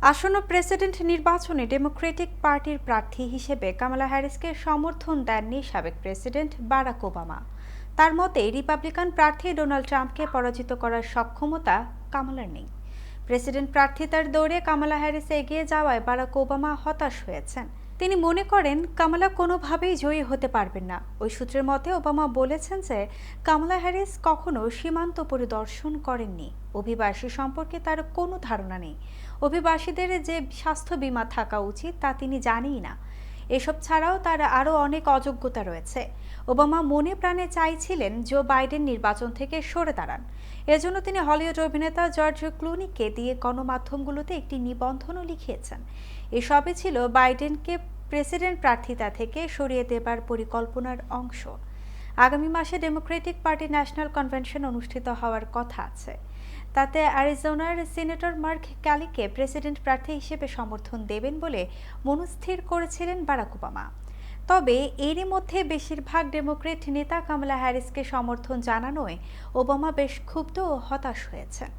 আসন্ন প্রেসিডেন্ট নির্বাচনে ডেমোক্রেটিক পার্টির প্রার্থী হিসেবে কামালা হ্যারিসকে সমর্থন দেননি সাবেক প্রেসিডেন্ট বারাক ওবামা। তার মতে, রিপাবলিকান প্রার্থী ডোনাল্ড ট্রাম্পকে পরাজিত করার সক্ষমতা কামালার নেই। প্রেসিডেন্ট প্রার্থিতার দৌড়ে কামালা হ্যারিস এগিয়ে যাওয়ায় বারাক ওবামা হতাশ হয়েছেন। তিনি মনে করেন কামালা কোনোভাবেই জয়ী হতে পারবেন না। ওই সূত্রের মতে ওবামা বলেছেন যে, কামালা হ্যারিস কখনো সীমান্ত পরিদর্শন করেননি। অভিবাসী সম্পর্কে তার কোনো ধারণা নেই। অভিবাসীদের যে স্বাস্থ্য বিমা থাকা উচিত তা তিনি জানেই না। এসব ছাড়াও তার আরও অনেক অযোগ্যতা রয়েছে। ওবামা মনে প্রাণে চাইছিলেন জো বাইডেন নির্বাচন থেকে সরে দাঁড়ান। এজন্য তিনি হলিউড অভিনেতা জর্জ ক্লুনিকে দিয়ে গণমাধ্যমগুলোতে একটি নিবন্ধনও লিখিয়েছেন। এসবই ছিল বাইডেনকে প্রেসিডেন্ট প্রার্থিতা থেকে সরিয়ে দেবার পরিকল্পনার অংশ। আগামী মাসে ডেমোক্রেটিক পার্টি ন্যাশনাল কনভেনশন অনুষ্ঠিত হওয়ার কথা আছে। তাতে অ্যারিজোনার সিনেটর মার্ক ক্যালিকে প্রেসিডেন্ট প্রার্থী হিসেবে সমর্থন দেবেন বলে মনস্থির করেছিলেন বারাক ওবামা। তবে এরই মধ্যে বেশিরভাগ ডেমোক্রেট নেতা কামলা হ্যারিসকে সমর্থন জানানোয় ওবামা বেশ ক্ষুব্ধ ও হতাশ হয়েছেন।